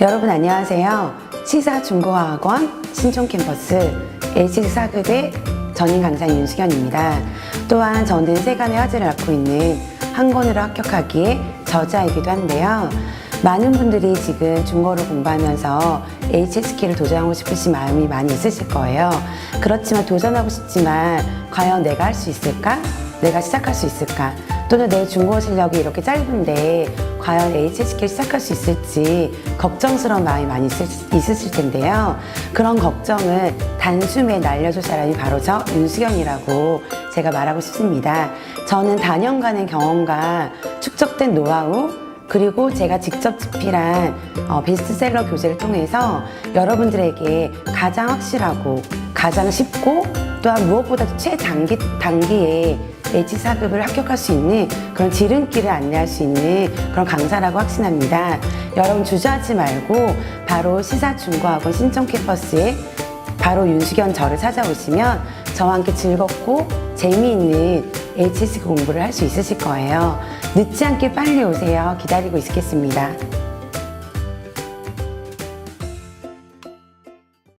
여러분 안녕하세요. 시사중고학원 신촌 캠퍼스 H사교대 전임 강사 윤수견입니다. 또한 저는 세간의 화제를 갖고 있는 한 권으로 합격하기에 저자이기도 한데요. 많은 분들이 지금 중고를 공부하면서 HSK를 도전하고 싶으신 마음이 많이 있으실 거예요. 그렇지만 도전하고 싶지만 과연 내가 할 수 있을까? 내가 시작할 수 있을까? 또는 내 중국어 실력이 이렇게 짧은데 과연 HSK를 시작할 수 있을지 걱정스러운 마음이 많이 있을, 있으실 텐데요. 그런 걱정을 단숨에 날려줄 사람이 바로 저 윤수경이라고 제가 말하고 싶습니다. 저는 다년간의 경험과 축적된 노하우 그리고 제가 직접 집필한 어, 베스트셀러 교재를 통해서 여러분들에게 가장 확실하고 가장 쉽고 또한 무엇보다도 최단기 단기에 H 사급을 합격할 수 있는 그런 지름길을 안내할 수 있는 그런 강사라고 확신합니다. 여러분 주저하지 말고 바로 시사중고학원 신청 캠퍼스에 바로 윤수견 저를 찾아오시면 저와 함께 즐겁고 재미있는 HSK 공부를 할 수 있으실 거예요. 늦지 않게 빨리 오세요. 기다리고 있겠습니다.